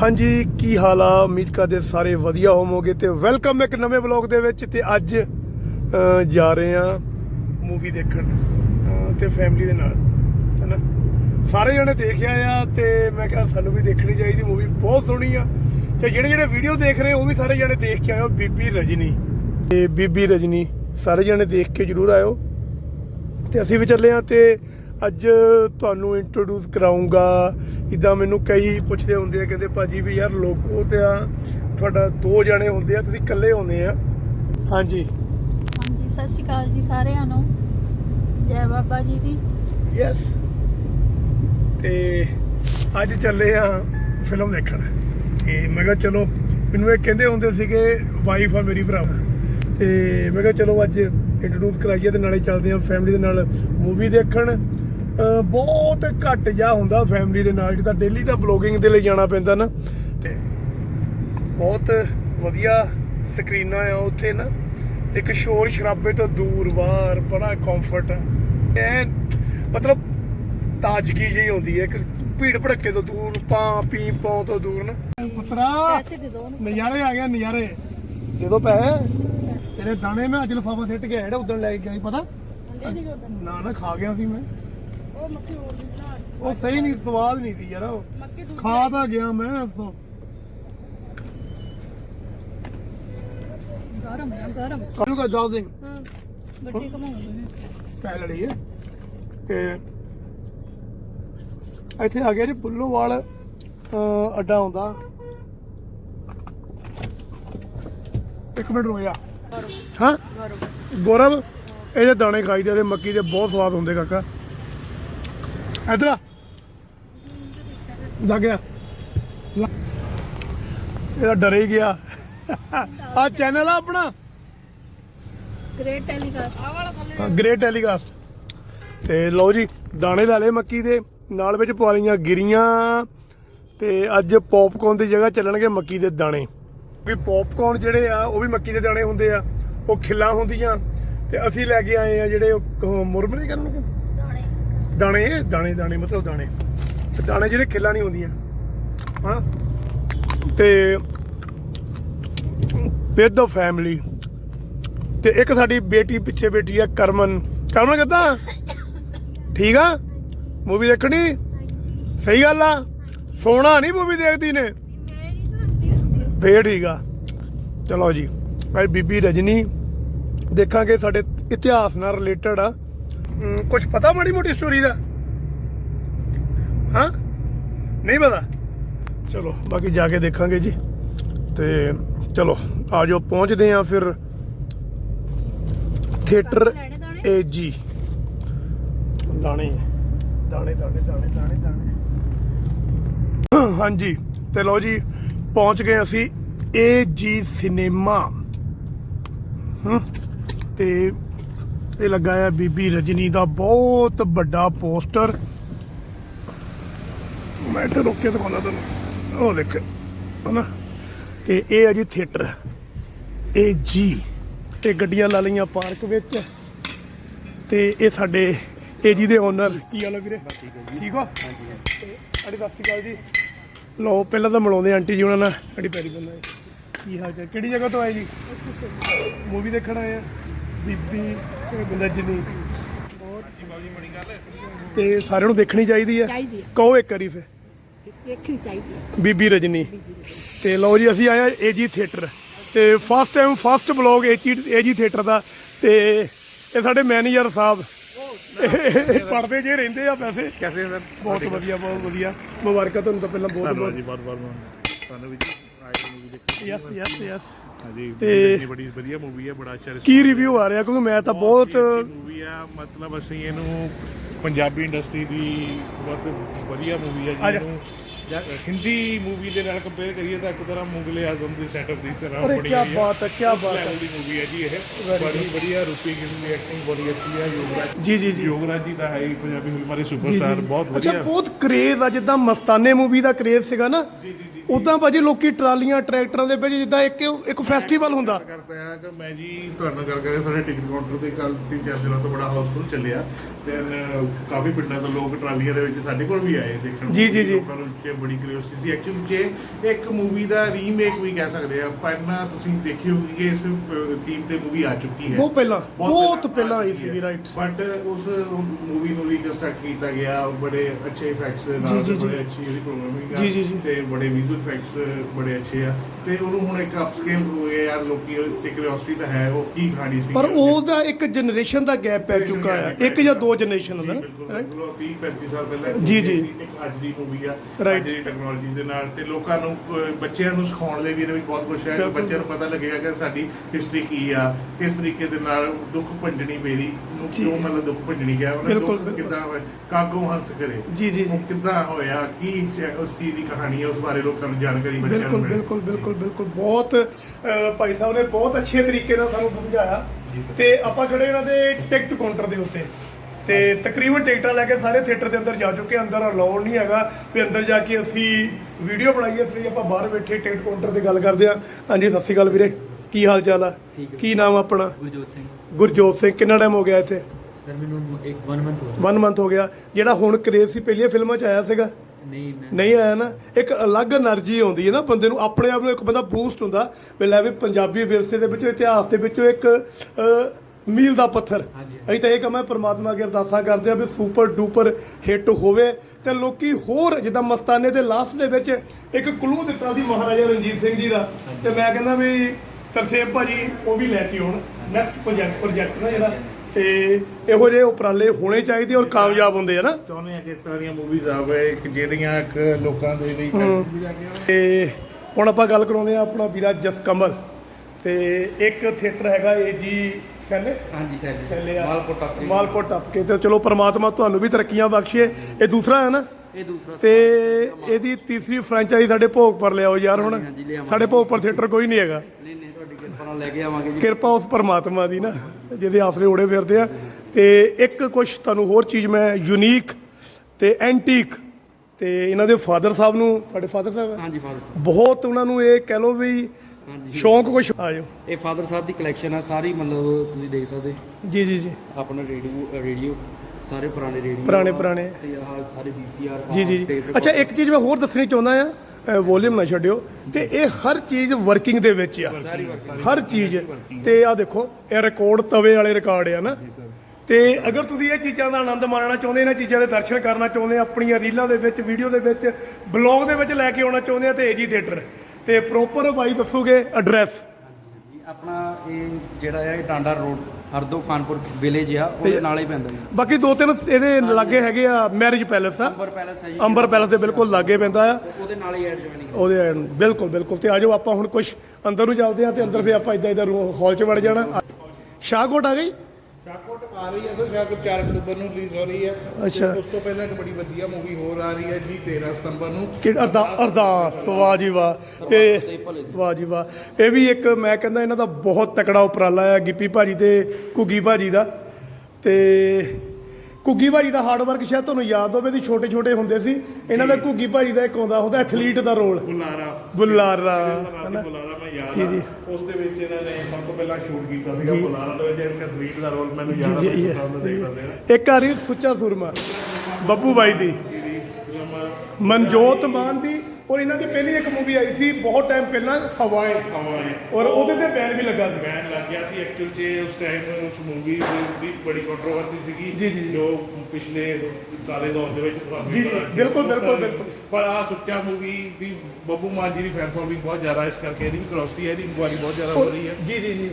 ਹਾਂਜੀ ਕੀ ਹਾਲ ਆ? ਉਮੀਦ ਕਰਦੇ ਸਾਰੇ ਵਧੀਆ ਹੋਵੋਗੇ ਤੇ ਵੈਲਕਮ ਇੱਕ ਨਵੇਂ ਵਲੌਗ ਦੇ ਵਿੱਚ ਤੇ ਅੱਜ ਜਾ ਰਹੇ ਆ ਮੂਵੀ ਦੇਖਣ ਅਹ, ਤੇ ਫੈਮਿਲੀ ਦੇ ਨਾਲ ਹਨਾ? ਸਾਰੇ ਜਣੇ ਦੇਖਿਆ ਆ ਤੇ ਮੈਂ ਕਿਹਾ ਸਾਨੂੰ ਵੀ ਦੇਖਣੀ ਚਾਹੀਦੀ ਮੂਵੀ ਬਹੁਤ ਸੋਹਣੀ ਆ। ਤੇ ਜਿਹੜੇ ਜਿਹੜੇ ਵੀਡੀਓ ਦੇਖ ਰਹੇ ਉਹ ਵੀ ਸਾਰੇ ਜਣੇ ਦੇਖ ਕੇ ਆਇਓ ਬੀਬੀ ਰਜਨੀ। ਤੇ ਬੀਬੀ ਰਜਨੀ ਸਾਰੇ ਜਣੇ ਦੇਖ ਕੇ ਜਰੂਰ ਆਇਓ। ਤੇ ਅਸੀਂ ਵੀ ਚੱਲੇ ਆ ਤੇ ਅੱਜ ਤੁਹਾਨੂੰ ਇੰਟਰੋਡਿਊਸ ਕਰਾਉਂਗਾ ਇਦਾਂ ਮੈਨੂੰ ਕਈ ਪੁੱਛਦੇ ਹੁੰਦੇ ਆ ਕਹਿੰਦੇ ਭਾਜੀ ਵੀ ਯਾਰ ਲੋਕੋ ਤੇ ਆ ਤੁਹਾਡਾ ਦੋ ਜਣੇ ਹੁੰਦੇ ਆ ਤੁਸੀਂ ਇਕੱਲੇ ਹੁੰਦੇ ਆ। ਹਾਂਜੀ। ਹਾਂਜੀ ਸਤਿ ਸ਼੍ਰੀ ਅਕਾਲ ਜੀ ਸਾਰਿਆਂ ਨੂੰ। ਜੈ ਬਾਬਾ ਜੀ ਦੀ। ਯੈਸ ਤੇ ਅੱਜ ਚੱਲੇ ਆ ਫਿਲਮ ਦੇਖਣ। ਤੇ ਮੈਂ ਕਿਹਾ ਚਲੋ ਮੈਨੂੰ ਇਹ ਕਹਿੰਦੇ ਹੁੰਦੇ ਸੀਗੇ ਵਾਈਫ ਆ ਮੇਰੀ ਭਰਾ। ਤੇ ਮੈਂ ਕਿਹਾ ਚਲੋ ਅੱਜ ਇੰਟਰੋਡਿਊਸ ਕਰਾਈਏ ਤੇ ਨਾਲੇ ਚੱਲਦੇ ਆ ਫੈਮਿਲੀ ਦੇ ਨਾਲ ਮੂਵੀ ਦੇਖਣ। ਬਹੁਤ ਘੱਟ ਜਾ ਹੁੰਦਾ ਫੈਮਿਲੀ ਦੇ ਨਾਲ ਜਿੱਦਾਂ ਡੇਲੀ ਤਾਂ ਬਲੌਗਿੰਗ ਦੇ ਲਈ ਜਾਣਾ ਪੈਂਦਾ ਨਾ। ਤੇ ਬਹੁਤ ਵਧੀਆ ਸਕਰੀਨਾਂ ਆ ਉੱਥੇ ਨਾ। ਤੇ ਇੱਕ ਸ਼ੋਰ ਸ਼ਰਾਬੇ ਤੋਂ ਦੂਰ ਬਾਹਰ ਬੜਾ ਕੰਫਰਟ ਐਨ ਮਤਲਬ ਤਾਜ਼ਗੀ ਜਿਹੀ ਹੁੰਦੀ ਹੈ ਇੱਕ ਭੀੜ ਭੜੱਕੇ ਤੋਂ ਦੂਰ ਪਾ ਪੀ ਪੌਂ ਤੋਂ ਦੂਰ ਨਾ। ਪੁੱਤਰਾ ਨਜ਼ਾਰੇ ਆ ਗਏ ਨਜ਼ਾਰੇ। ਦੇ ਦੋ ਪੈਸੇ। ਤੇਰੇ ਦਾਣੇ ਮੈਂ ਅੱਜ ਲਫਾਫਾ ਸਿੱਟ ਕੇ ਆਇਆ ਜਿਹੜਾ ਉਦੋਂ ਲੈ ਕੇ ਗਿਆ ਸੀ ਪਤਾ ਨਾ ਨਾ ਖਾ ਗਿਆ ਸੀ ਮੈਂ। ਉਹ ਮੱਕੀ ਹੋਰ ਦੀ ਬਣਾ ਉਹ ਸਹੀ ਨਹੀਂ ਸਵਾਦ ਨਹੀਂ ਸੀ ਯਾਰ ਉਹ। ਮੱਕੀ ਦੂਜੀ ਖਾ ਤਾਂ ਗਿਆ ਮੈਂ ਸੋ ਗਰਮ ਗਰਮ। ਕੱਲੂ ਹਾਂ ਪੈ ਲੜੀ ਹੈ। ਤੇ ਇੱਥੇ ਆ ਗਿਆ ਜੀ ਬੁੱਲੋਵਾਲ ਅਹ, ਅੱਡਾ ਆਉਂਦਾ ਇੱਕ ਮਿੰਟ ਰੋਇਆ ਹਾਂ? ਗਰਮ ਗੌਰਵ ਇਹਦੇ ਦਾਣੇ ਖਾਈਦੇ ਤੇ ਮੱਕੀ ਦੇ ਬਹੁਤ ਸਵਾਦ ਹੁੰਦੇ ਕਾਕਾ। ਇਧਰ ਆ। ਲੱਗ ਗਿਆ। ਇਹਦਾ ਡਰ ਹੀ ਗਿਆ। ਆ ਚੈਨਲ ਆ ਆਪਣਾ। ਗ੍ਰੇਟ ਟੈਲੀਕਾਸਟ ਆ ਵਾਲਾ ਥੱਲੇ ਗ੍ਰੇਟ ਟੈਲੀਕਾਸਟ ਤੇ ਲਓ ਜੀ ਦਾਣੇ ਲਾ ਲਏ ਮੱਕੀ ਦੇ। ਨਾਲ ਵਿੱਚ ਪਵਾ ਲਈਆਂ ਗਿਰੀਆਂ। ਤੇ ਅੱਜ ਪੌਪਕੌਰਨ ਦੀ ਜਗ੍ਹਾ ਚੱਲਣਗੇ ਮੱਕੀ ਦੇ ਦਾਣੇ। ਵੀ ਪੌਪਕੌਰਨ ਜਿਹੜੇ ਆ ਉਹ ਵੀ ਮੱਕੀ ਦੇ ਦਾਣੇ ਹੁੰਦੇ ਆ। ਉਹ ਖਿੱਲਾਂ ਹੁੰਦੀਆਂ। ਤੇ ਅਸੀਂ ਲੈ ਕੇ ਆਏ ਆ ਜਿਹੜੇ ਉਹ ਮੁਰਮਰੇ ਕਰਨ ਦਾਣੇ ਦਾਣੇ ਦਾਣੇ, ਮਤਲਬ ਦਾਣੇ। ਦਾਣੇ ਜਿਹੜੇ ਖਿੱਲਾਂ ਨਹੀਂ ਹੁੰਦੀਆਂ। ਹਾਂ ਤੇ ਵਿਦ ਦਾ ਫੈਮਿਲੀ ਤੇ ਇੱਕ ਸਾਡੀ ਬੇਟੀ ਪਿੱਛੇ ਬੇਟੀ ਆ, ਕਰਮਨ। ਕਰਮਨ ਕਿੱਦਾਂ? ਠੀਕ ਆ? ਮੂਵੀ ਦੇਖਣੀ? ਸਹੀ ਗੱਲ ਆ। ਸੋਣਾ ਨਹੀਂ ਮੂਵੀ ਦੇਖਦੀ ਨੇ ਫੇਰ ਠੀਕ ਆ। ਚਲੋ ਜੀ ਭਾਈ ਬੀਬੀ ਰਜਨੀ। ਦੇਖਾਂਗੇ ਸਾਡੇ ਇਤਿਹਾਸ ਨਾਲ ਰਿਲੇਟਡ ਆ। ਕੁਝ ਪਤਾ ਮਾੜੀ ਮੋਟੀ ਸਟੋਰੀ ਦਾ? ਹਾਂ? ਨਹੀਂ ਪਤਾ? ਚਲੋ ਬਾਕੀ ਜਾ ਕੇ ਦੇਖਾਂਗੇ ਜੀ। ਤੇ ਚਲੋ ਆ ਜਾਓ ਪਹੁੰਚਦੇ ਆ ਫਿਰ। ਥੀਏਟਰ ਦਾਣੇ? ਏਜੀ ਦਾਣੇ? ਦਾਣੇ ਦਾਣੇ ਦਾਣੇ ਦਾਣੇ ਦਾਣੇ ਹਾਂਜੀ ਤੇ ਲਓ ਜੀ ਪਹੁੰਚ ਗਏ ਅਸੀਂ ਏਜੀ ਸਿਨੇਮਾ ਹੂੰ? ਤੇ ਇਹ ਲੱਗਾ ਹੈ ਬੀਬੀ ਰਜਨੀ ਦਾ ਬਹੁਤ ਵੱਡਾ ਪੋਸਟਰ। ਮੈਂ ਇੱਥੇ ਰੁੱਕ ਕੇ ਦਿਖਾਉਂਦਾ ਤੁਹਾਨੂੰ ਉਹ ਦੇਖ, ਹਨਾ? ਤੇ ਇਹ ਹੈ ਜੀ ਥੀਏਟਰ। ਏ ਜੀ, ਤੇ ਗੱਡੀਆਂ ਲਾ ਲਈਆਂ ਪਾਰਕ ਵਿੱਚ। ਤੇ ਇਹ ਸਾਡੇ ਏ ਜੀ ਦੇ ਓਨਰ ਕੀ ਹਾਲ ਹੈ ਵੀਰੇ? ਠੀਕ ਹੋ? ਤੇ ਅੜੀ ਸਤਿ ਸ਼੍ਰੀ ਅਕਾਲ ਜੀ। ਲੋ ਪਹਿਲਾਂ ਤਾਂ ਮਿਲਾਉਂਦੇ ਆਂਟੀ ਜੀ ਉਹਨਾਂ ਨਾਲ। ਅੜੀ ਪੈਰੀ ਬੰਦਾ ਕੀ ਹਾਲ ਚਾਲ? ਕਿਹੜੀ ਜਗ੍ਹਾ ਤੋਂ ਆਏ ਜੀ? ਮੂਵੀ ਦੇਖਣ ਆਏ ਆ। ਬੀਬੀ ਰਜਨੀ ਤੇ ਸਾਰਿਆਂ ਨੂੰ ਦੇਖਣੀ ਚਾਹੀਦੀ ਹੈ? ਚਾਹੀਦੀ ਹੈ। ਕਹੋ ਇੱਕ ਵਾਰੀ ਫਿਰ। ਦੇਖਣੀ ਚਾਹੀਦੀ ਹੈ। ਬੀਬੀ ਰਜਨੀ। ਤੇ ਲਓ ਜੀ ਅਸੀਂ ਆਏ ਆ ਏਜੀ ਥੀਏਟਰ। ਤੇ first time first blog AG AG theatre ਦਾ। ਤੇ ਇਹ ਸਾਡੇ ਮੈਨੇਜਰ ਸਾਹਿਬ। ਪੜਦੇ ਜੇ ਰਹਿੰਦੇ ਆ ਪੈਸੇ ਕੈਸੇ ਸਰ? ਬਹੁਤ ਵਧੀਆ। ਬਹੁਤ ਵਧੀਆ। ਮੁਬਾਰਕਾਂ ਤੁਹਾਨੂੰ ਤਾਂ ਪਹਿਲਾਂ ਬਹੁਤ ਧੰਨਵਾਦ ਜੀ ਬਹੁਤ ਬਹੁਤ ਬਹੁਤ ਤੁਹਾਨੂੰ ਵੀ ਆਏ ਮੂਵੀ ਦੇਖੀ ਯਸ ਯਸ ਯਸ ਹਾਂਜੀ ਤੇ- ਤੇ ਬੜੀ ਵਧੀਆ ਮੂਵੀ ਹੈ ਬੜਾ ਅੱਛਾ ਕੀ ਰਿਵਿਊ ਆ। ਰਿਹਾ? ਕਿਉਂਕਿ ਮੈਂ ਤਾਂ ਬਹੁਤ ਮੂਵੀ ਆ ਮਤਲਬ ਅਸੀਂ ਇਹਨੂੰ ਪੰਜਾਬੀ ਇੰਡਸਟਰੀ ਦੀ ਬਹੁਤ ਵਧੀਆ ਮੂਵੀ ਹੈ ਜੀ। ਇਹਨੂੰ ਜਾਂ ਹਿੰਦੀ ਮੂਵੀ ਦੇ ਨਾਲ ਕੰਪੇਅਰ ਕਰੀਏ ਤਾਂ ਇੱਕ ਤਰ੍ਹਾਂ ਮੁਗਲੇ ਆਜ਼ਮ ਦੀ ਸੈਟਅਪ ਦੀ ਤਰ੍ਹਾਂ ਅਰੇ ਬਣੀ ਕੀ ਹੋਈ ਹੈ ਬਾਤ ਹੈ ਕੀ ਬਾਤ ਹੈ। ਲੈਵਲ ਦੀ ਮੂਵੀ ਹੈ ਜੀ ਇਹ। ਬੜੀ ਵਧੀਆ ਰੂਪੀ ਗਿੱਲ ਦੀ ਐਕਟਿੰਗ ਬੜੀ ਅੱਛੀ ਹੈ ਯੋਗਰਾਜ ਜੀ ਜੀ ਜੀ। ਯੋਗਰਾਜ ਜੀ ਤਾਂ ਹੈ ਹੀ ਪੰਜਾਬੀ ਫਿਲਮਾਂ ਦੇ ਜੀ, ਜੀ, ਸੁਪਰਸਟਾਰ ਜੀ। ਬਹੁਤ ਅੱਛਾ ਵਧੀਆ। ਬਹੁਤ ਕਰੇਜ਼ ਆ ਜਿੱਦਾਂ ਮਸਤਾਨੇ ਮੂਵੀ ਦਾ ਕਰੇਜ਼ ਸੀਗਾ ਨਾ। ਜੀ ਜੀ ਜੀ। ਉਦਾਂ ਭਾਜੀ ਲੋਕੀ ਟਰਾਲੀਆਂ ਟਰੈਕਟਰਾਂ ਦੇ ਵਿੱਚ ਜਿੱਦਾਂ ਇੱਕ ਇੱਕ ਫੈਸਟੀਵਲ ਹੁੰਦਾ। ਕਰਦਾ ਹੈ ਕਿ ਮੈਂ ਜੀ ਤੁਹਾਡੇ ਨਾਲ ਗੱਲ ਕਰਿਆ ਸਾਡੇ ਟਿਕਟ ਕਾਊਂਟਰ ਤੇ ਕੱਲ ਤਿੰਨ ਚਾਰ ਦਿਨਾਂ ਤੋਂ ਬੜਾ ਹਾਊਸਫੁਲ ਚੱਲਿਆ। ਤੇ ਕਾਫੀ ਪਿੰਡਾਂ ਤੋਂ ਲੋਕ ਟਰਾਲੀਆਂ ਦੇ ਵਿੱਚ ਸਾਡੇ ਕੋਲ ਵੀ ਆਏ ਦੇਖਣ ਜੀ, ਜੀ, ਜੀ। ਲੋਕਾਂ ਨੂੰ ਕਿ ਬੜੀ ਕਿਉਰਿਓਸਿਟੀ ਸੀ। ਐਕਚੁਅਲੀ ਜੇ ਇੱਕ ਮੂਵੀ ਦਾ ਰੀਮੇਕ ਵੀ ਕਹਿ ਸਕਦੇ ਆ ਪਹਿਲਾਂ ਤੁਸੀਂ ਦੇਖੀ ਹੋਊਗੀ ਕਿ ਇਸ ਥੀਮ ਤੇ ਮੂਵੀ ਆ ਚੁੱਕੀ ਹੈ। ਬਹੁਤ ਪਹਿਲਾਂ ਬਹੁਤ ਪਹਿਲਾਂ ਆਈ ਸੀਗੀ ਰਾਈਟ ਬਟ ਉਸ ਮੂਵੀ ਨੂੰ ਰੀਕਨਸਟਰਕਟ ਕੀਤਾ ਗਿਆ ਬੜੇ ਅੱਛੇ ਇਫੈਕਟਸ ਜੀ, ਨਾਲ ਜੀ, ਤੇ ਜੀ। ਬੜੇ ਅੱਛੀ ਉਹਦੀ ਪ੍ਰੋਗਰਾਮਿੰਗ ਜੀ, ਜੀ, ਜੀ। ਤੇ ਬੜੇ ਵਿਜ਼ੂਅਲ ਇਫੈਕਟਸ ਬੜੇ ਅੱਛੇ ਆ। ਤੇ ਉਹਨੂੰ ਹੁਣ ਇੱਕ ਅਪਸਕੇਲ ਹੋ ਗਿਆ ਯਾਰ ਲੋਕੀ ਤੇ ਕਿਉਰਿਓਸਿਟੀ ਤਾਂ ਹੈ ਉਹ ਕੀ ਕਹਾਣੀ ਸੀ? ਪਰ ਉਹਦਾ ਇੱਕ ਜਨਰੇਸ਼ਨ ਦਾ ਗੈਪ ਪੈ ਚੁੱਕਾ ਹੈ ਇੱਕ ਜਾਂ ਦੋ ਜਨਰੇਸ਼ਨ ਦਾ ਰਾਈਟ 30 35 ਸਾਲ ਪਹਿਲਾਂ ਜੀ, ਜੀ। ਇੱਕ ਅੱਜ ਦੀ ਮੂਵੀ ਆ. ਅੱਜ ਦੀ ਟੈਕਨੋਲੋਜੀ ਦੇ ਨਾਲ। ਤੇ ਲੋਕਾਂ ਨੂੰ ਬੱਚਿਆਂ ਨੂੰ ਸਿਖਾਉਣ ਲਈ ਵੀ ਇਹਦੇ ਵਿੱਚ ਬਹੁਤ ਕੁਝ ਹੈ। ਬੱਚਿਆਂ ਨੂੰ ਪਤਾ ਲੱਗੇਗਾ ਕਿ ਸਾਡੀ ਹਿਸਟਰੀ ਕੀ ਆ ਕਿਸ ਤਰੀਕੇ ਦੇ ਨਾਲ ਦੁੱਖ ਭੰਜਣੀ ਮੇਰੀ ਨੂੰ। ਕਿਉਂ ਮਤਲਬ ਦੁੱਖ ਭੰਜਣੀ ਗਿਆ ਉਹਨੇ? ਦੁੱਖ। ਕਿੱਦਾਂ ਹੋਇਆ? ਕਾਗੋ ਹੰਸ ਕਰੇ? ਜੀ, ਜੀ, ਕਿੱਦਾਂ ਹੋਇਆ? ਕੀ ਉਸ ਚੀਜ਼ ਦੀ ਕਹਾਣੀ ਹੈ ਉਸ ਬਾਰੇ ਲੋਕਾਂ ਨੂੰ ਜਾਣਕਾਰੀ ਬੱਚਿਆਂ ਨੂੰ ਬਿਲਕੁਲ ਬਿਲਕੁਲ ਬਿਲਕੁਲ। ਬਿਲਕੁਲ ਬਹੁਤ ਅਹ, ਭਾਈ ਸਾਹਿਬ ਨੇ ਬਹੁਤ ਅੱਛੇ ਤਰੀਕੇ ਨਾਲ ਸਾਨੂੰ ਸਮਝਾਇਆ। ਤੇ ਆਪਾਂ ਖੜੇ ਇਹਨਾਂ ਦੇ ਟਿਕਟ ਕਾਊਂਟਰ ਦੇ ਉੱਤੇ ਤੇ ਤਕਰੀਬਨ ਟਿਕਟਾਂ ਲੈ ਕੇ ਸਾਰੇ ਥੀਏਟਰ ਦੇ ਅੰਦਰ ਜਾ ਚੁੱਕੇ। ਅੰਦਰ ਅਲਾਉਡ ਨਹੀਂ ਹੈਗਾ ਵੀ ਅੰਦਰ ਜਾ ਕੇ ਅਸੀਂ ਵੀਡੀਓ ਬਣਾਈਏ ਇਸ ਲਈ ਆਪਾਂ ਬਾਹਰ ਬੈਠੇ ਟਿਕਟ ਕਾਊਂਟਰ ਤੇ ਗੱਲ ਕਰਦੇ ਹਾਂ। ਹਾਂਜੀ ਸਤਿ ਸ਼੍ਰੀ ਅਕਾਲ ਵੀਰੇ। ਕੀ ਹਾਲ ਚਾਲ ਆ? ਕੀ ਨਾਮ ਆ ਆਪਣਾ? ਗੁਰਜੋਤ ਸਿੰਘ। ਗੁਰਜੋਤ ਸਿੰਘ ਕਿੰਨਾ ਟਾਈਮ ਹੋ ਗਿਆ ਇੱਥੇ? ਸਰ ਮੈਨੂੰ ਇੱਕ 1 ਮੰਥ ਹੋ 1 ਮੰਥ ਹੋ ਗਿਆ। ਜਿਹੜਾ ਹੁਣ ਕਰੇਜ਼ ਸੀ ਪਹਿਲੀਆਂ ਫਿਲਮਾਂ 'ਚ ਆਇਆ ਸੀਗਾ? ਨਹੀਂ ਨਹੀਂ। ਆਇਆ ਨਾ ਇੱਕ ਅਲੱਗ એનર્ਜੀ ਆਉਂਦੀ ਹੈ ਨਾ ਬੰਦੇ ਨੂੰ ਆਪਣੇ ਆਪ ਨੂੰ ਇੱਕ ਬੰਦਾ ਬੂਸਟ ਹੁੰਦਾ। ਵੀ ਲੈ ਵੀ ਪੰਜਾਬੀ ਵਿਰਸੇ ਦੇ ਵਿੱਚੋਂ ਇਤਿਹਾਸ ਦੇ ਵਿੱਚੋਂ ਇੱਕ ਮੀਲ ਦਾ ਪੱਥਰ। ਅਸੀਂ ਤਾਂ ਇਹ ਕਹਾਂ ਪਰਮਾਤਮਾ ਅੱਗੇ ਅਰਦਾਸਾਂ ਕਰਦੇ ਆ ਵੀ ਸੁਪਰ ਡੂਪਰ ਹਿੱਟ ਹੋਵੇ। ਤੇ ਲੋਕੀ ਹੋਰ ਜਿੱਦਾਂ ਮਸਤਾਨੇ ਦੇ ਲਾਸਟ ਦੇ ਵਿੱਚ ਇੱਕ ਕਲੂ ਦਿੱਤਾ ਸੀ ਮਹਾਰਾਜਾ ਰਣਜੀਤ ਸਿੰਘ ਜੀ ਦਾ। ਤੇ ਮੈਂ ਕਹਿੰਦਾ ਵੀ ਤਰਸੇਬ ਭਾਜੀ ਉਹ ਵੀ ਲੈ ਕੇ ਆਉਣ। ਨੈਕਸਟ ਪ੍ਰੋਜੈਕਟ ਪ੍ਰੋਜੈਕਟ ਨਾ ਜਿਹੜਾ। ਤੇ ਇਹੋ ਜਿਹੇ ਉਪਰਾਲੇ ਹੋਣੇ ਚਾਹੀਦੇ ਔਰ ਕਾਮਯਾਬ ਹੁੰਦੇ ਆ ਨਾ। ਚਾਹੁੰਦੇ ਆ ਕਿ ਇਸ ਤਰ੍ਹਾਂ ਦੀਆਂ ਮੂਵੀਜ਼ ਆਵੇ ਇੱਕ ਜਿਹੜੀਆਂ ਇੱਕ ਲੋਕਾਂ ਦੇ ਲਈ। ਤੇ ਹੁਣ ਆਪਾਂ ਗੱਲ ਕਰਾਉਂਦੇ ਆ ਆਪਣਾ ਵੀਰਾ ਜਸ ਕਮਲ ਤੇ ਇੱਕ ਥੀਏਟਰ ਹੈਗਾ ਏ ਜੀ ਸੈਲੇ। ਹਾਂਜੀ ਸਰ ਸੈਲੇ ਮਾਲਕੋਟ ਟੱਪ ਮਾਲਕੋਟ ਟੱਪ ਕੇ। ਤੇ ਚਲੋ ਪ੍ਰਮਾਤਮਾ ਤੁਹਾਨੂੰ ਵੀ ਤਰੱਕੀਆਂ ਬਖਸ਼ੇ। ਇਹ ਦੂਸਰਾ ਹੈ ਨਾ? ਇਹ ਦੂਸਰਾ ਤੇ ਇਹਦੀ ਤੀਸਰੀ ਫਰੈਂਚਾਈਜ਼ ਸਾਡੇ ਭੋਗਪੁਰ ਲਿਆਓ ਯਾਰ ਹੁਣ। ਸਾਡੇ ਭੋਗਪੁਰ ਥੀਏਟਰ ਕੋਈ ਨਹੀਂ ਹੈਗਾ। ਤੁਹਾਡੀ ਕਿਰਪਾ ਨਾਲ ਲੈ ਕੇ ਆਵਾਂਗੇ ਜੀ। ਕਿਰਪਾ ਉਸ ਪਰਮਾਤਮਾ ਦੀ ਨਾ ਜਿਹਦੇ ਆਸਰੇ ਉੜੇ ਫਿਰਦੇ ਆ। ਤੇ ਇੱਕ ਕੁਝ ਤੁਹਾਨੂੰ ਹੋਰ ਚੀਜ਼ ਮੈਂ ਯੂਨੀਕ ਤੇ ਐਂਟੀਕ ਤੇ ਇਹਨਾਂ ਦੇ ਫਾਦਰ ਸਾਹਿਬ ਨੂੰ ਤੁਹਾਡੇ ਫਾਦਰ ਸਾਹਿਬ ਹਾਂਜੀ ਫਾਦਰ ਸਾਹਿਬ। ਬਹੁਤ ਉਹਨਾਂ ਨੂੰ ਇਹ ਕਹਿ ਲਓ ਵੀ ਹਾਂਜੀ। ਸ਼ੌਂਕ ਕੁਛ ਆ ਜਾਓ। ਇਹ ਫਾਦਰ ਸਾਹਿਬ ਦੀ ਕਲੈਕਸ਼ਨ ਆ ਸਾਰੀ ਮਤਲਬ ਤੁਸੀਂ ਦੇਖ ਸਕਦੇ। ਜੀ ਜੀ ਜੀ। ਆਪਣਾ ਰੇਡੀਓ ਰੇਡੀਓ। ਸਾਰੇ ਪੁਰਾਣੇ ਰੇਡੀਓ ਪੁਰਾਣੇ- ਪੁਰਾਣੇ। ਤੇ ਆਹ ਸਾਰੇ ਵੀਸੀਆਰ ਜੀ ਜੀ ਜੀ। ਅੱਛਾ ਇੱਕ ਚੀਜ਼ ਮੈਂ ਹੋਰ ਦੱਸਣੀ ਚਾਹੁੰਦਾ ਆ ਵੋਲਿਊਮ ਨਾ ਛੱਡਿਓ। ਤੇ ਇਹ ਹਰ ਚੀਜ਼ ਵਰਕਿੰਗ ਦੇ ਵਿੱਚ ਆ। ਹਰ ਚੀਜ਼। ਤੇ ਆ ਦੇਖੋ ਇਹ ਰਿਕਾਰਡ ਤਵੇ ਵਾਲੇ ਰਿਕਾਰਡ ਆ ਨਾ। ਤੇ ਅਗਰ ਤੁਸੀਂ ਇਹ ਚੀਜ਼ਾਂ ਦਾ ਆਨੰਦ ਮਾਣਨਾ ਚਾਹੁੰਦੇ ਇਹਨਾਂ ਚੀਜ਼ਾਂ ਦੇ ਦਰਸ਼ਨ ਕਰਨਾ ਚਾਹੁੰਦੇ ਆ ਆਪਣੀਆਂ ਰੀਲਾਂ ਦੇ ਵਿੱਚ ਵੀਡੀਓ ਦੇ ਵਿੱਚ ਬਲੌਗ ਦੇ ਵਿੱਚ ਲੈ ਕੇ ਆਉਣਾ ਚਾਹੁੰਦੇ ਆ ਤੇ ਏਜੀ ਥੀਏਟਰ ਤੇ ਪ੍ਰੋਪਰ ਬਾਈ ਦੱਸੋਗੇ ਐਡਰੈਸ ਆਪਣਾ ਇਹ ਜਿਹੜਾ ਹੈ ਇਹ ਟਾਂਡਾ ਰੋਡ ਹਰਦੋ ਖਾਨਪੁਰ ਵਿਲੇਜ ਆ ਉਹਦੇ ਨਾਲ ਹੀ ਪੈਂਦਾ ਜੀ। ਬਾਕੀ ਦੋ ਤਿੰਨ ਇਹਦੇ ਲਾਗੇ ਹੈਗੇ ਆ ਮੈਰਿਜ ਪੈਲੇਸ ਆ। ਅੰਬਰ ਪੈਲਸ ਹੈ ਜੀ। ਅੰਬਰ ਪੈਲੇਸ ਦੇ ਬਿਲਕੁਲ ਲਾਗੇ ਪੈਂਦਾ ਆ। ਉਹਦੇ ਨਾਲ ਹੀ ਐਡ ਜੁਆਇਨਿੰਗ ਉਹਦੇ ਐਨ- ਬਿਲਕੁਲ ਬਿਲਕੁਲ। ਤੇ ਆਜੋ ਆਪਾਂ ਹੁਣ ਕੁਝ ਅੰਦਰ ਨੂੰ ਚੱਲਦੇ ਆ ਤੇ ਅੰਦਰ ਫੇ ਆਪਾਂ ਇਦਾਂ ਇਦਾਂ ਹਾਲ 'ਚ ਵੜ ਜਾਣਾ। ਸ਼ਾਹਕੋਟ ਆ ਗਈ? ਸ਼ਾਹਕੋਟ ਆ ਰਹੀ ਹੈ ਸਰ ਸ਼ਾਹਕੋਟ 4 ਅਕਤੂਬਰ ਨੂੰ ਰਿਲੀਜ਼ ਹੋ ਰਹੀ ਹੈ। ਅੱਛਾ। ਤੇ ਉਸ ਤੋਂ ਪਹਿਲਾਂ ਇੱਕ ਬੜੀ ਵਧੀਆ ਮੂਵੀ ਹੋਰ ਆ ਰਹੀ ਹੈ ਜੀ 13 ਸਤੰਬਰ ਨੂੰ। ਕਿ ਅਰਦਾ ਅਰਦਾਸ ਵਾਹ ਜੀ ਵਾਹ। ਤੇ ਵਾਹ ਜੀ ਵਾਹ। ਇਹ ਵੀ ਇੱਕ ਮੈਂ ਕਹਿੰਦਾ ਇਹਨਾਂ ਦਾ ਬਹੁਤ ਤਕੜਾ ਉਪਰਾਲਾ ਹੈ ਗਿੱਪੀ ਭਾਜੀ ਤੇ ਘੁੱਗੀ ਭਾਜੀ ਦਾ। ਤੇ ਘੁੱਗੀ ਭਾਜੀ ਦਾ ਹਾਰਡ ਵਰਕ ਸ਼ਾਇਦ ਤੁਹਾਨੂੰ ਯਾਦ ਹੋਵੇ ਵੀ ਛੋਟੇ ਛੋਟੇ ਹੁੰਦੇ ਸੀ। ਇਹਨਾਂ ਦਾ ਘੁੱਗੀ ਭਾਜੀ ਦਾ ਇੱਕ ਆਉਂਦਾ ਹੁੰਦਾ ਐਥਲੀਟ ਦਾ ਰੋਲ। ਬੁਲਾਰਾ। ਬੁਲਾਰਾ। ਹਨਾ? ਬੁਲਾਰਾ ਮੈਂ ਯਾਦ ਜੀ, ਆ। ਜੀ। ਉਸ ਦੇ ਵਿੱਚ ਇਹਨਾਂ ਨੇ ਸਭ ਤੋਂ ਪਹਿਲਾਂ ਸ਼ੂਟ ਕੀਤਾ ਸੀਗਾ ਜੀ। ਬੁਲਾਰਾ ਦੇ ਵਿੱਚ ਇੱਕ ਐਥਲੀਟ ਦਾ ਰੋਲ ਮੈਨੂੰ ਯਾਦ ਆ ਜੀ, ਜੀ, ਦੇਖਦਾ ਸੀਗਾ ਇੱਕ ਆ ਰਹੀ ਸੁੱਚਾ ਸੁਰਮਾ ਬੱਬੂ ਬਾਈ ਦੀ। ਫਿਲਮ ਮਨਜੋਤ ਮਾਨ ਦੀ ਔਰ ਇਹਨਾਂ ਦੀ ਪਹਿਲੀ ਇੱਕ ਮੂਵੀ ਆਈ ਸੀ ਬਹੁਤ ਟਾਈਮ ਪਹਿਲਾਂ ਹਵਾਏ। ਹਵਾਏ। ਔਰ ਉਹਦੇ ਤੇ ਬੈਨ ਵੀ ਲੱਗਾ ਸੀ। ਬੈਨ ਲੱਗ ਗਿਆ ਸੀ ਐਕਚੁਅਲ 'ਚ ਉਸ ਟਾਈਮ ਉਸ ਮੂਵੀ ਦੀ ਬੜੀ ਕੰਟਰੋਵਰਸੀ ਸੀਗੀ। ਜੀ, ਪਿਛਲੇ ਕਾਲੇ ਦੌਰ ਦੇ ਵਿੱਚ ਜੀ। ਬਿਲਕੁਲ, ਬਿਲਕੁਲ, ਬਿਲਕੁਲ। ਪਰ ਆ ਸੁੱਚਾ ਮੂਵੀ ਦੀ ਬੱਬੂ ਮਾਨ ਜੀ ਦੀ ਫੈਨ ਫੋਲੋਇੰਗ ਬਹੁਤ ਜ਼ਿਆਦਾ ਇਸ ਕਰਕੇ ਇਹਦੀ ਵੀ ਕਰੋਸਟੀ ਹੈ ਇਹਦੀ ਇਨਕੁਆਰੀ ਬਹੁਤ ਜ਼ਿਆਦਾ ਹੋ ਰਹੀ ਹੈ। ਜੀ ਜੀ ਜੀ।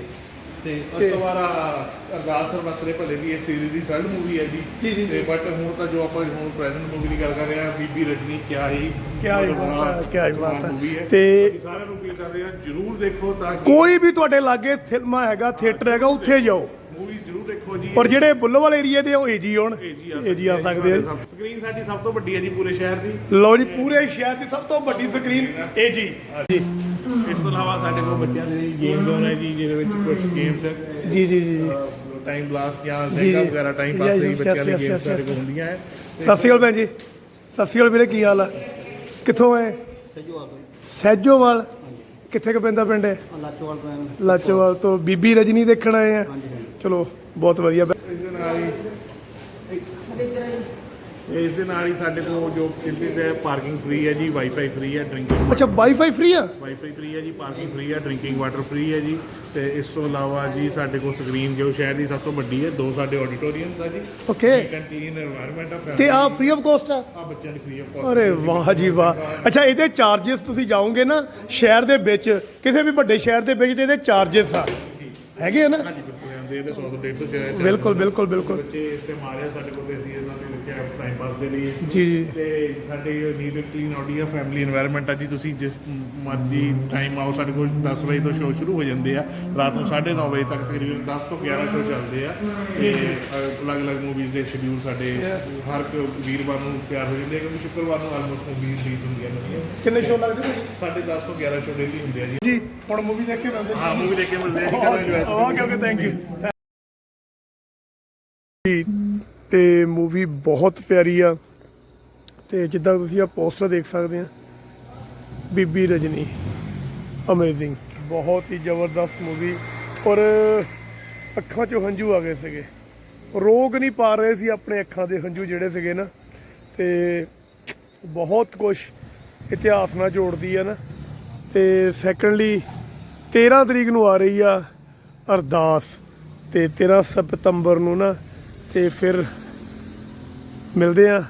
ਤੇ ਉਸ ਤੋਂ ਬਾਅਦ ਆਹ ਅਰਦਾਸ ਸਰਬੱਤਰੇ ਭਲੇ ਦੀ ਇਹ ਸੀਰੀਜ਼ ਦੀ ਥਰਡ ਮੂਵੀ ਹੈ ਜੀ। ਜੀ, ਜੀ, ਤੇ ਬਟ ਹੁਣ ਤਾਂ ਜੋ ਆਪਾਂ ਹੁਣ ਪ੍ਰੈਜ਼ੈਂਟ ਮੂਵੀ ਦੀ ਗੱਲ ਕਰ ਰਹੇ ਹਾਂ ਬੀਬੀ ਰਜਨੀ ਕਿਆ ਹੀ ਕਿਆ ਹੀ ਬਾਤ ਹੈ, ਕਿਆ ਹੀ ਬਾਤ ਹੈ। movie ਹੈ। ਤੇ- ਅਸੀਂ ਸਾਰਿਆਂ ਨੂੰ ਅਪੀਲ ਕਰ ਰਹੇ ਹਾਂ ਜਰੂਰ ਦੇਖੋ ਤਾਂ ਕਿ ਕੋਈ ਵੀ ਤੁਹਾਡੇ ਲਾਗੇ ਫਿਲਮਾਂ ਹੈਗਾ ਥੀਏਟਰ ਹੈਗਾ ਉੱਥੇ ਜਾਓ। ਮੂਵੀ ਜਰੂਰ ਦੇਖੋ ਜੀ। ਔਰ ਜਿਹੜੇ ਬੁੱਲੋਵਾਲ ਏਰੀਆ ਦੇ ਉਹ ਏਜੀ ਆਉਣ ਏਜੀ ਆ ਸਕਦੇ ਆ ਸਕਰੀਨ ਸਾਡੀ ਸਭ ਤੋਂ ਵੱਡੀ ਹੈ ਜੀ ਪੂਰੇ ਸ਼ਹਿਰ ਦੀ। ਲਓ ਜੀ ਪੂਰੇ ਸ਼ਹਿਰ ਦੀ ਸਭ ਤੋਂ ਵੱਡੀ ਸਕਰੀਨ ਏਜੀ। ਜੀ ਇਸ ਤੋਂ ਇਲਾਵਾ ਸਾਡੇ ਕੋਲ ਬੱਚਿਆਂ ਦੇ ਲਈ ਗੇਮ ਜ਼ੋਨ ਹੈ ਜੀ ਜਿਹਦੇ ਵਿੱਚ ਕੁਝ ਗੇਮਸ ਹੈ। ਜੀ ਜੀ ਜੀ ਜੀ। ਟਾਈਮ ਬਲਾਸਟ ਜਾਂ ਜ਼ੈਂਗਾ। ਵਗੈਰਾ ਟਾਈਮ ਪਾਸ ਲਈ ਬੱਚਿਆਂ ਲਈ ਗੇਮਸ ਸਾਡੇ ਕੋਲ. ਹੁੰਦੀਆਂ ਹੈ। ਸਤਿ ਸ਼੍ਰੀ ਅਕਾਲ ਭੈਣ ਜੀ। ਸਤਿ ਸ਼੍ਰੀ ਅਕਾਲ ਵੀਰੇ ਕੀ ਹਾਲ ਆ? ਕਿੱਥੋਂ ਆਏ? ਸਹਿਜੋਵਾਲ। ਕਿੱਥੇ ਕੁ ਪੈਂਦਾ ਪਿੰਡ ਹੈ ਲਾਚੋਵਾਲ ਤੋਂ ਬੀਬੀ ਰਜਨੀ ਦੇਖਣ ਆਏ ਆ। ਚਲੋ ਬਹੁਤ ਵਧੀਆ। ਇਸ ਦੇ ਨਾਲ ਹੀ ਇਸ ਦੇ ਨਾਲ ਹੀ ਸਾਡੇ ਕੋਲ ਜੋ ਫੈਸਿਲਿਟੀਜ਼ ਹੈ ਪਾਰਕਿੰਗ ਫ੍ਰੀ ਹੈ ਜੀ ਵਾਈਫਾਈ ਫ੍ਰੀ ਹੈ ਡਰਿੰਕਿੰਗ ਅੱਛਾ ਵਾਈਫਾਈ ਫ੍ਰੀ ਆ? ਵਾਈਫਾਈ ਫ੍ਰੀ ਹੈ ਜੀ ਪਾਰਕਿੰਗ ਫ੍ਰੀ ਹੈ ਡਰਿੰਕਿੰਗ ਵਾਟਰ ਫ੍ਰੀ ਹੈ ਜੀ। ਤੇ ਇਸ ਤੋਂ ਇਲਾਵਾ ਜੀ ਸਾਡੇ ਕੋਲ ਸਕਰੀਨ ਜੋ ਸ਼ਹਿਰ ਦੀ ਸਭ ਤੋਂ ਵੱਡੀ ਹੈ ਦੋ ਸਾਡੇ ਆਡੀਟੋਰੀਅਮਸ ਆ ਜੀ। ਓਕੇ ਕਲੀਨ এনवायरमेंट ਆ ਤੇ ਆ ਫ੍ਰੀ ਆਫ ਕਾਸਟ ਆ? ਆ ਬੱਚਿਆਂ ਦੀ ਫ੍ਰੀ ਆਫ ਕਾਸਟ ਅਰੇ ਵਾਹ ਜੀ ਵਾਹ। ਅੱਛਾ ਇਹਦੇ ਚਾਰजेस ਤੁਸੀਂ ਜਾਓਗੇ ਨਾ ਸ਼ਹਿਰ ਦੇ ਵਿੱਚ ਕਿਸੇ ਵੀ ਵੱਡੇ ਸ਼ਹਿਰ ਦੇ ਵਿੱਚ ਤੇ ਇਹਦੇ ਚਾਰजेस ਆ। ਹੈਗੇ ਆ ਨਾ? ਹਾਂਜੀ ਬਿਲਕੁਲ ਇਹਦੇ 100 ਤੋਂ 150 ਬਿਲਕੁਲ ਬਿਲਕੁਲ ਬਿਲਕੁਲ। ਬੱਚੇ ਇਸਤੇ ਮਾਰਿਆ ਸਾਡੇ ਕੋਲ ਤੇ ਅਸੀਂ ਇਹਨਾਂ ਟਾਈਮ ਪਾਸ ਦੇ ਲਈ ਜੀ ਜੀ। ਤੇ ਸਾਡੇ neat clean ideal family environment ਆ ਜੀ। ਤੁਸੀਂ ਜਿਸ ਮਰਜ਼ੀ ਟਾਈਮ ਆਓ ਸਾਡੇ ਕੋਲ 10 ਵਜੇ ਤੋਂ ਸ਼ੋਅ ਸ਼ੁਰੂ ਹੋ ਜਾਂਦੇ ਆ। ਰਾਤ ਨੂੰ 9:30 ਵਜੇ ਤੱਕ ਤਕਰੀਬਨ 10 ਤੋਂ 11 ਸ਼ੋਅ ਚੱਲਦੇ ਆ। ਤੇ ਅਲੱਗ-ਅਲੱਗ ਮੂਵੀਜ਼ ਦੇ ਸ਼ਡਿਊਲ ਸਾਡੇ ਹਰ ਵੀਰਵਾਰ ਨੂੰ ਪਿਆਰ ਹੋ ਜਾਂਦੇ ਕਿਉਂਕਿ ਸ਼ੁੱਕਰਵਾਰ ਨੂੰ ਆਲਮੋਸਟ ਮੂਵੀਜ਼ ਰਿਲੀਜ਼ ਹੁੰਦੀਆਂ ਨੇ। ਕਿੰਨੇ ਸ਼ੋਅ ਲੱਗਦੇ ਭਾਜੀ? ਸਾਡੇ 10 ਤੋਂ 11 ਸ਼ੋਅ ਡੇਲੀ ਹੁੰਦੇ ਆ ਜੀ। ਜੀ ਹੁਣ ਮੂਵੀ ਦੇਖ ਕੇ ਮਿਲਦੇ। ਹਾਂ ਮੂਵੀ ਦੇਖ ਕੇ ਮਿਲਦੇ ਆ ਓਕੇ ਓਕੇ ਥੈਂਕ ਯੂ ਤੇ ਮੂਵੀ ਬਹੁਤ ਪਿਆਰੀ ਆ। ਤੇ ਜਿੱਦਾਂ ਤੁਸੀਂ ਆ ਪੋਸਟਰ ਦੇਖ ਸਕਦੇ ਆ, ਬੀਬੀ ਰਜਨੀ ਅਮੇਜ਼ਿੰਗ ਬਹੁਤ ਹੀ ਜ਼ਬਰਦਸਤ ਮੂਵੀ ਔਰ ਅੱਖਾਂ 'ਚੋਂ ਹੰਝੂ ਆ ਗਏ ਸੀਗੇ। ਰੋਕ ਨਹੀਂ ਪਾ ਰਹੇ ਸੀ ਆਪਣੇ ਅੱਖਾਂ ਦੇ ਹੰਝੂ ਜਿਹੜੇ ਸੀਗੇ ਨਾ। ਤੇ ਬਹੁਤ ਕੁਝ ਇਤਿਹਾਸ ਨਾਲ ਜੋੜਦੀ ਆ ਨਾ। ਤੇ ਸੈਕੰਡਲੀ 13 ਤਰੀਕ ਨੂੰ ਆ ਰਹੀ ਆ ਅਰਦਾਸ। ਤੇ 13 ਸਤੰਬਰ ਨੂੰ ਨਾ ਤੇ ਫਿਰ ਮਿਲਦੇ ਆ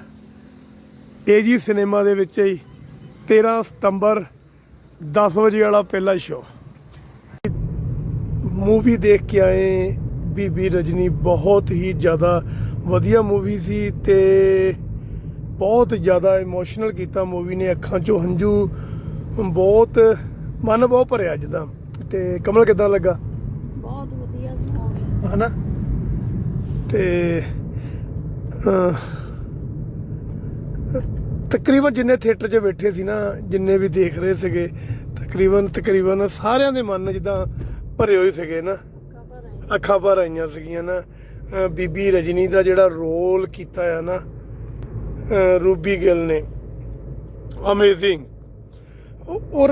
ਏਜੀ ਸਿਨੇਮਾ ਦੇ ਵਿੱਚ ਹੀ 13 ਸਤੰਬਰ 10 ਵਜੇ ਵਾਲਾ ਪਹਿਲਾ ਸ਼ੋਅ ਮੂਵੀ ਦੇਖ ਕੇ ਆਏ ਬੀਬੀ ਰਜਨੀ ਬਹੁਤ ਹੀ ਜ਼ਿਆਦਾ ਵਧੀਆ ਮੂਵੀ ਸੀ ਤੇ ਬਹੁਤ ਜ਼ਿਆਦਾ ਇਮੋਸ਼ਨਲ ਕੀਤਾ ਮੂਵੀ ਨੇ। ਅੱਖਾਂ 'ਚੋਂ ਹੰਝੂ ਬਹੁਤ ਮਨ ਬਹੁਤ ਭਰਿਆ ਜਿੱਦਾਂ ਤੇ ਕਮਲ ਕਿਦਾਂ ਲੱਗਾ? ਬਹੁਤ ਵਧੀਆ ਸੀ ਹਨਾ? ਤੇ ਤਕਰੀਬਨ ਜਿੰਨੇ ਥੀਏਟਰ 'ਚ ਬੈਠੇ ਸੀ ਨਾ, ਜਿੰਨੇ ਵੀ ਦੇਖ ਰਹੇ ਸੀਗੇ, ਤਕਰੀਬਨ ਤਕਰੀਬਨ ਸਾਰਿਆਂ ਦੇ ਮਨ ਜਿੱਦਾਂ ਭਰੇ ਹੋਏ ਸੀਗੇ ਨਾ। ਅੱਖਾਂ ਭਰ ਆਈਆਂ ਸੀਗੀਆਂ ਨਾ। ਬੀਬੀ ਰਜਨੀ ਦਾ ਜਿਹੜਾ ਰੋਲ ਕੀਤਾ ਆ ਨਾ ਰੂਬੀ ਗਿੱਲ ਨੇ ਅਮੇਜ਼ਿੰਗ ਔਰ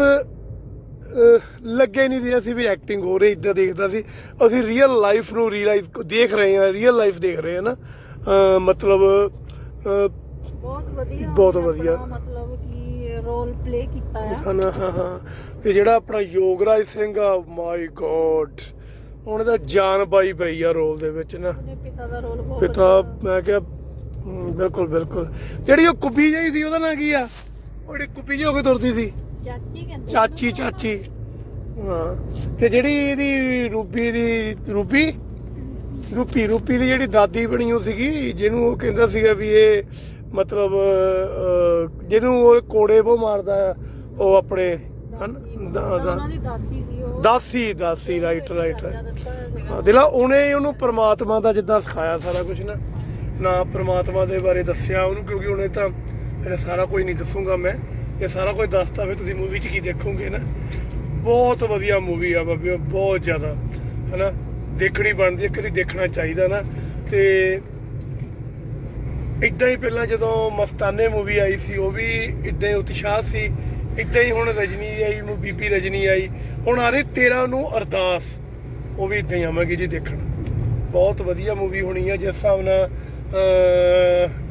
ਲੱਗੇ ਨਹੀਂ ਰਿਹਾ ਸੀ ਵੀ ਐਕਟਿੰਗ ਹੋ ਰਹੀ ਇਦਾਂ ਦੇਖਦਾ ਸੀ। ਅਸੀਂ ਰੀਅਲ ਲਾਈਫ ਨੂੰ ਰੀਅਲਾਈਜ਼ ਦੇਖ ਰਹੇ ਹਾਂ ਰੀਅਲ ਲਾਈਫ ਦੇਖ ਰਹੇ ਹਾਂ ਨਾ। ਮਤਲਬ ਬਹੁਤ ਵਧੀਆ ਬਹੁਤ ਵਧੀਆ। ਮਤਲਬ ਕਿ ਰੋਲ ਪਲੇ ਕੀਤਾ ਆ। ਹਾਂ ਹਾਂ ਹਾਂ ਤੇ ਜਿਹੜਾ ਆਪਣਾ ਯੋਗਰਾਜ ਸਿੰਘ ਆ ਮਾਈ ਗੋਡ ਉਹਨੇ ਤਾਂ ਜਾਨ ਪਾਈ ਪਈ ਆ ਰੋਲ ਦੇ ਵਿੱਚ ਨਾ। ਪਿਤਾ ਦਾ ਰੋਲ ਬਹੁਤ ਪਿਤਾ ਵਧੀਆ। ਮੈਂ ਕਿਹਾ ਬਿਲਕੁਲ ਬਿਲਕੁਲ। ਜਿਹੜੀ ਉਹ ਕੁੱਬੀ ਜਿਹੀ ਸੀ ਉਹਦਾ ਨਾਂ ਕੀ ਆ? ਉਹ ਜਿਹੜੀ ਕੁੱਬੀ ਜਿਹੀ ਹੋ ਕੇ ਤੁਰਦੀ ਸੀ। ਚਾਚੀ ਕਹਿੰਦੇ ਚਾਚੀ ਚਾਚੀ। ਹਾਂ। ਤੇ ਜਿਹੜੀ ਇਹਦੀ ਰੂਬੀ ਦੀ ਰੂਬੀ? ਰੂਪੀ ਰੂਪੀ ਦੀ ਜਿਹੜੀ ਦਾਦੀ ਬਣੀ ਉਹ ਸੀਗੀ ਜਿਹਨੂੰ ਉਹ ਕਹਿੰਦਾ ਸੀਗਾ ਵੀ ਇਹ ਮਤਲਬ ਜਿਹਨੂੰ ਉਹ ਕੋੜੇ ਬੋ ਮਾਰਦਾ ਉਹ ਆਪਣੇ ਦਾਸੀ ਸੀ ਉਹ। ਦਾਸੀ ਦਾਸੀ ਰਾਈਟ ਰਾਈਟ ਦਿਲਾ ਉਹਨੇ ਉਹਨੂੰ ਪ੍ਰਮਾਤਮਾ ਦਾ ਜਿੱਦਾਂ ਸਿਖਾਇਆ ਸਾਰਾ ਕੁਝ ਨਾ। ਨਾ ਪ੍ਰਮਾਤਮਾ ਦੇ ਬਾਰੇ ਦੱਸਿਆ ਉਹਨੂੰ ਕਿਉਂਕਿ ਉਹਨੇ ਤਾਂ ਸਾਰਾ ਕੁਝ ਨਹੀਂ ਦੱਸੂਗਾ ਮੈਂ। ਇਹ ਸਾਰਾ ਕੁਝ ਦੱਸਤਾ ਫਿਰ ਤੁਸੀਂ ਮੂਵੀ 'ਚ ਕੀ ਦੇਖੋਗੇ ਨਾ। ਬਹੁਤ ਵਧੀਆ ਮੂਵੀ ਆ ਬਾਬੀ, ਬਹੁਤ ਜ਼ਿਆਦਾ, ਹਨਾ। ਦੇਖਣੀ ਬਣਦੀ ਹੈ, ਕਦੀ ਦੇਖਣਾ ਚਾਹੀਦਾ ਨਾ। ਤੇ ਇਦਾਂ ਹੀ ਪਹਿਲਾਂ ਜਦੋਂ ਮਸਤਾਨੇ ਮੂਵੀ ਆਈ ਸੀ, ਉਹ ਵੀ ਇਦਾਂ ਹੀ ਉਤਸ਼ਾਹ ਸੀ। ਇਦਾਂ ਹੀ ਹੁਣ ਰਜਨੀ ਆਈ ਨੂੰ, ਬੀਬੀ ਰਜਨੀ ਆਈ। ਹੁਣ ਆ ਰਹੀ 13 ਨੂੰ ਅਰਦਾਸ, ਉਹ ਵੀ ਇਦਾਂ ਹੀ ਆਵਾਂਗੇ ਜੀ ਦੇਖਣ। ਬਹੁਤ ਵਧੀਆ ਮੂਵੀ ਹੋਣੀ ਆ, ਜਿਸ ਹਿਸਾਬ ਨਾਲ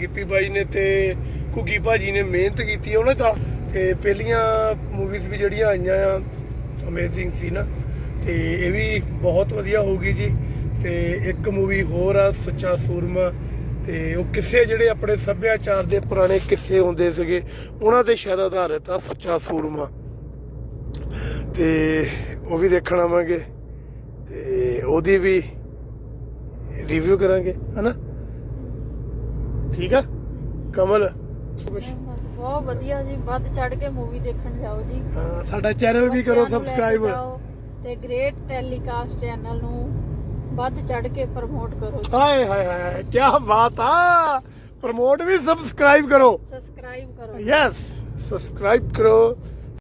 ਗਿੱਪੀ ਬਾਈ ਨੇ ਤੇ ਕੁਗੀ ਭਾਜੀ ਨੇ ਮਿਹਨਤ ਕੀਤੀ ਆ। ਉਹਨੇ ਤਾਂ ਤੇ ਪਹਿਲੀਆਂ ਮੂਵੀਜ਼ ਵੀ ਜਿਹੜੀਆਂ ਆਈਆਂ ਆ ਅਮੇਜ਼ਿੰਗ ਸੀ ਨਾ। ਤੇ ਇਹ ਵੀ ਬਹੁਤ ਵਧੀਆ ਹੋਊਗੀ ਜੀ। ਤੇ ਇੱਕ ਮੂਵੀ ਹੋਰ ਆ, ਸੱਚਾ ਸੂਰਮਾ। ਤੇ ਉਹ ਕਿੱਸੇ ਜਿਹੜੇ ਆਪਣੇ ਸੱਭਿਆਚਾਰ ਦੇ ਪੁਰਾਣੇ ਕਿੱਸੇ ਹੁੰਦੇ ਸੀਗੇ, ਉਹਨਾਂ ਤੇ ਸ਼ਾਇਦ ਆਧਾਰਿਤ ਆ ਸੱਚਾ ਸੂਰਮਾ। ਤੇ ਉਹ ਵੀ ਦੇਖਣ ਆਵਾਂਗੇ। ਤੇ ਉਹਦੀ ਵੀ ਰਿਵਿਊ ਕਰਾਂਗੇ, ਹਨਾ? ਠੀਕ ਆ? ਕਮਲ, ਕੁਛ? ਬਹੁਤ ਵਧੀਆ ਜੀ ਵੱਧ ਚੜ ਕੇ ਮੂਵੀ ਦੇਖਣ ਜਾਓ ਜੀ। ਹਾਂ, ਸਾਡਾ ਚੈਨਲ ਵੀ ਕਰੋ ਬੱਚਿਆਂ ਨੂੰ ਲੈ ਕੇ ਸਬਸਕ੍ਰਾਈਬ ਜਾਓ ਤੇ ਗ੍ਰੇਟ ਟੈਲੀਕਾਸਟ ਚੈਨਲ ਨੂੰ ਵੱਧ ਚੜ ਕੇ ਪ੍ਰਮੋਟ ਕਰੋ ਹਾਏ ਹਾਏ ਹਾਏ ਕੀ ਬਾਤ ਆ! ਪ੍ਰਮੋਟ ਵੀ ਸਬਸਕ੍ਰਾਈਬ ਕਰੋ। ਸਬਸਕ੍ਰਾਈਬ ਕਰੋ। ਯੈਸ ਸਬਸਕ੍ਰਾਈਬ ਕਰੋ।